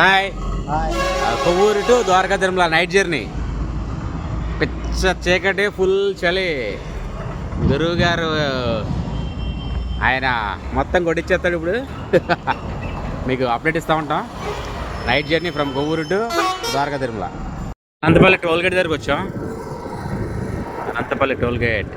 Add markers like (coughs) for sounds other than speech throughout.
Hi Kovvur to Dwaraka Tirumala night journey. పిచ్చ చీకటి full చలి. గురువు గారు ఆయన మొత్తం కొట్టించేస్తాడు ఇప్పుడు. (laughs) మీకు అప్డేట్ ఇస్తూ ఉంటాం. Night journey from Kovvur to Dwaraka Tirumala Anantapalli toll gate దగ్గరికి వచ్చాం. Anantapalli toll gate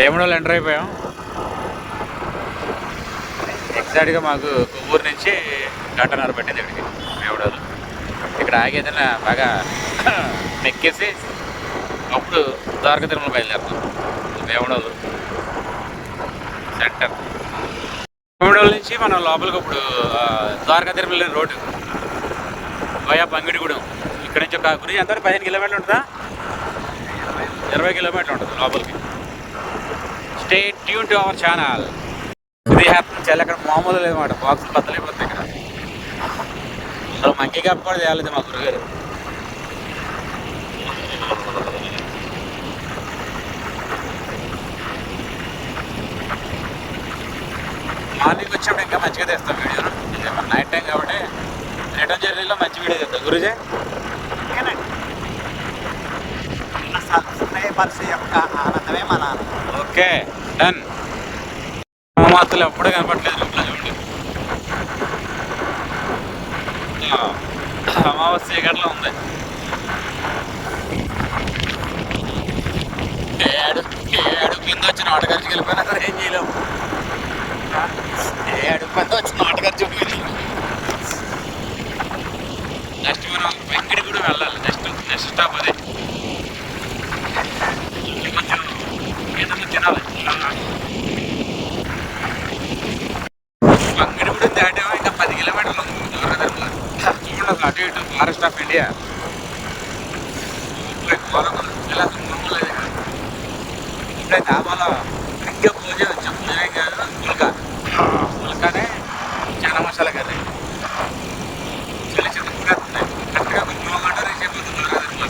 Vemadollu enter అయిపోయాం. ఎగ్జాక్ట్గా మాకు కొవ్వూరు నుంచి గంటన్నర పట్టింది ఇక్కడికి వేమడోలు ఇక్కడ ఆగేదైనా బాగా (coughs) నెక్కేసి అప్పుడు ద్వారక తిరుమల బయలుదేరుతాం. వేమడోలు సెంటర్. వేమడోలు నుంచి మనం లోపలికి ఇప్పుడు ద్వారక ద్వారకా తిరుమల రోడ్డు. వయా పంగిడిగూడెం. ఇక్కడ నుంచి ఒక గురించి ఎంత? పదిహేను కిలోమీటర్లు ఉంటుందా? ఇరవై కిలోమీటర్లు ఉంటుంది లోపలికి. ట్యూన్ టు అవర్ ఛానల్ ఇది హ్యాపీ చాలా ఇక్కడ మామూలు లేదన్నమాట. బాక్స్ బద్దలైపోతుంది ఇక్కడ. అసలు మంకీ కప్ కూడా తేలేదు మా గురుగారు. మార్నింగ్ వచ్చినప్పుడు ఇంకా మంచిగా తెస్తాం వీడియోను. మన నైట్ టైం కాబట్టి రిటర్న్ జర్నీలో మంచి వీడియో తెస్తాం. గురుజీ? యొక్క ఆనందమే మన ఆనందం ఓకే. డన్ మాత్రం ఎప్పుడూ కనపట్లేదు చూడండి అమావాస్య చీకట్లో ఉంది. ఏడు ఏడు కింద వచ్చి ఆటగారికి వెళ్ళిపోయినా సరే ఏం చేయలేము ఏడు కింద వచ్చి ఆటగారు నెక్స్ట్ మనం వెంకటి కూడా వెళ్ళాలి. నెక్స్ట్ నెక్స్ట్ స్టాప్ అదే. ఏదైనా తినాలి అంగడి కూడా దాటామో ఇంకా పది కిలోమీటర్లు ఉంది దూరం తిరుమల చూడండి అసలు అటు ఇటు ఫారెస్ట్ ఆఫ్ ఇండియా ఘోరం ఉంది. ఇలా అసలు మామూలు లేదు ఇక్కడ. ఇప్పుడే డాబాలో ఇంకా పూజ వచ్చాం పూజ ఏం కాదు పుల్కా పుల్కానే చాలా మసాలా కర్రీ చలి చిన్న కరెక్ట్గా కొంచెం గంట రేసి అయిపోతుంది దూరం తిరుమల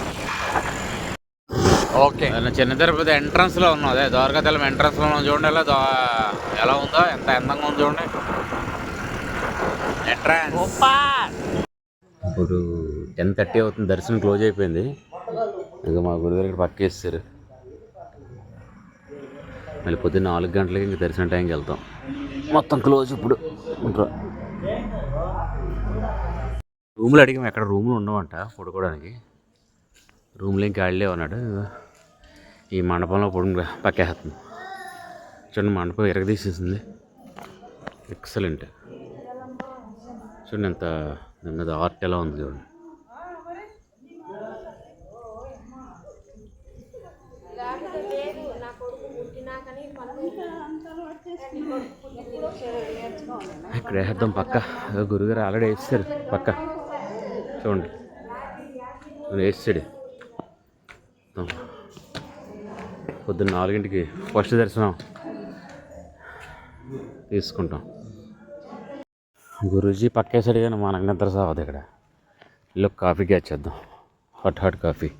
ఓకే. చిన్న తిరుపతి ఎంట్రన్స్లో ఉన్నాం. అదే ద్వారకాతలం ఎంట్రన్స్లో ఉన్నాం చూడండి. ఎలా ఎలా ఉందో ఎంత అందంగా ఉందో చూడండి. ఎంట్రన్స్ ఇప్పుడు టెన్ థర్టీ అవుతుంది. దర్శనం క్లోజ్ అయిపోయింది. ఇంకా మా గురుగారు ఇక్కడ పక్కేస్తారు మళ్ళీ పొద్దున్న నాలుగు గంటలకి ఇంక దర్శనం టైంకి వెళ్తాం. మొత్తం క్లోజ్ ఇప్పుడు. రూమ్లు అడిగాం. ఎక్కడ రూమ్లు ఉండవంట పడుకోవడానికి. రూమ్లో ఇంకా ఆడలే ఉన్నాడు ఈ మండపంలో పొడుగు పక్కేస్తుంది చూడండి మండపం ఎరగదీసేసింది ఎక్సలెంట్ చూడండి ఎంత దాని మీద ఆర్ట్ ఎలా ఉంది చూడండి. ఇక్కడ వేసేద్దాం పక్క. గురుగారు ఆల్రెడీ వేస్తారు. పక్క. చూడండి. వేస్తాడు. పొద్దున్న నాలుగింటికి ఫస్ట్ దర్శనం తీసుకుంటాం. గురూజీ పక్కేసాడు కానీ మనకు నిద్ర సావదు ఇక్కడ. ఇల్లు కాఫీ చేద్దాం. Hot hot coffee.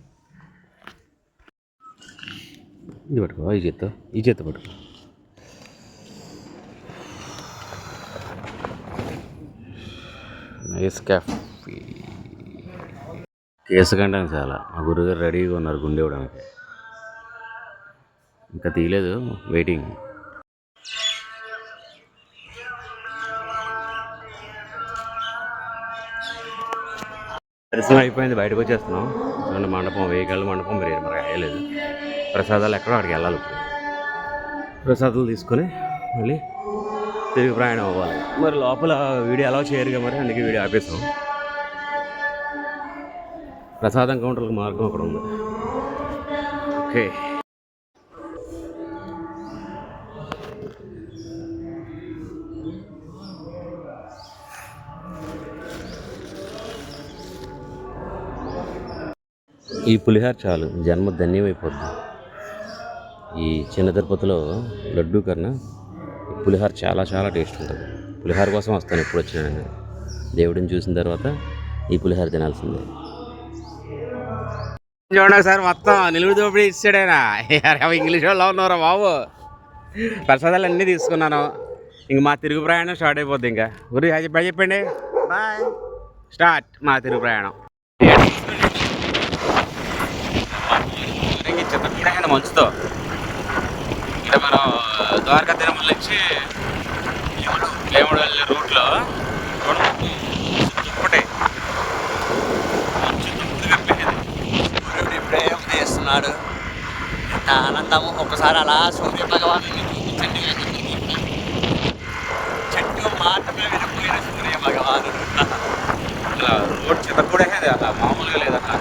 ఇది పట్టుకో ఈ చేత్తో ఈ చేత్తో పట్టుకో. నైస్ కాఫీ కేసు కంటే చాలా. మా గురుగారు రెడీగా ఉన్నారు గుండె ఇవ్వడానికి ఇంకా తీయలేదు. వెయిటింగ్ దర్శనం అయిపోయింది. బయటకు వచ్చేస్తున్నాం. రెండు మండపం వెయ్యి మండపం మరి మరి అయ్యలేదు ప్రసాదాలు ఎక్కడో అక్కడికి వెళ్ళాలి ప్రసాదాలు తీసుకొని మళ్ళీ తిరిగి ప్రయాణం అవ్వాలి. మరి లోపల వీడియో అలా చేయరుగా మరి అందుకే వీడియో ఆపేసాం. ప్రసాదం కౌంటర్లకు మార్గం అక్కడ ఉంది. ఓకే. ఈ పులిహార చాలు. జన్మ ధన్యమైపోద్ది. ఈ చిన్న తిరుపతిలో లడ్డూ కన్నా ఈ పులిహార చాలా చాలా టేస్ట్ ఉంటుంది. పులిహార కోసం వస్తాను ఎప్పుడు వచ్చినా నేను దేవుడిని చూసిన తర్వాత ఈ పులిహార తినాల్సిందే. చూడండి ఒకసారి మొత్తం నిలువు దోపిడీ ఇచ్చాడైనా ఇంగ్లీష్ వాళ్ళు ఉన్నారా బాబు? ప్రసాదాలు అన్నీ తీసుకున్నాను. ఇంక మా తిరుగు ప్రయాణం స్టార్ట్ అయిపోద్ది ఇంకా. గురి చెప్పండి. బాయ్ స్టార్ట్ మా తిరుగు ప్రయాణం. మంచుతో. ఇక్కడ మనం ద్వారకా తిరుమల నుంచి వేముడు వెళ్ళే రూట్లో. దుప్పటే మంచు దుప్పటి కప్పేది. సూర్యుడు ఇప్పుడే ఉదయిస్తున్నాడు ఎంత ఆనందము ఒకసారి అలా సూర్య భగవాను చూపించండి. చెట్టు మాత్రమే విడిపోయిన సూర్య భగవానుడు. అలా రోడ్ చితకూడేది అలా మామూలుగా లేదు అట్లా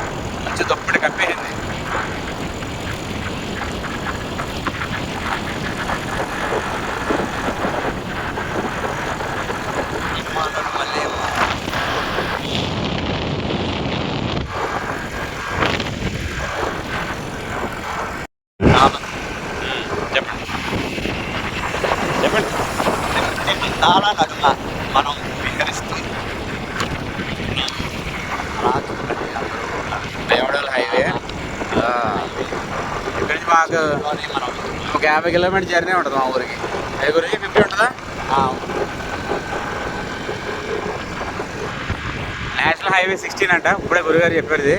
మంచి దుప్పటి కప్పేసింది మాటలు మళ్ళీ చెప్పండి చెప్పండి చాలా నడుమ మనం. దేవడల్ హైవే. ఇక్కడి నుంచి మాకు మనం ఒక యాభై కిలోమీటర్ జర్నీ ఉంటుంది మా ఊరికి. ఏ గురించి ఫిఫ్టీ ఉంటుందా? నేషనల్ హైవే సిక్స్టీన్ అంట. ఇప్పుడే గురుగారు చెప్పారు ఇది.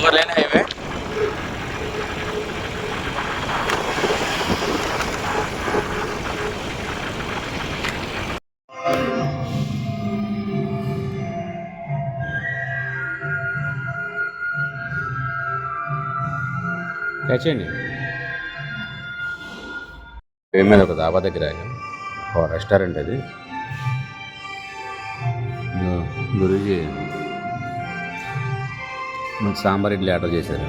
Four lane highway. తెచ్చండి మీద ఒక దాబా దగ్గర ఒక రెస్టారెంట్ అది. ఇదిగో గురూజీ సాంబార్ ఇడ్లీ ఆర్డర్ చేశారు.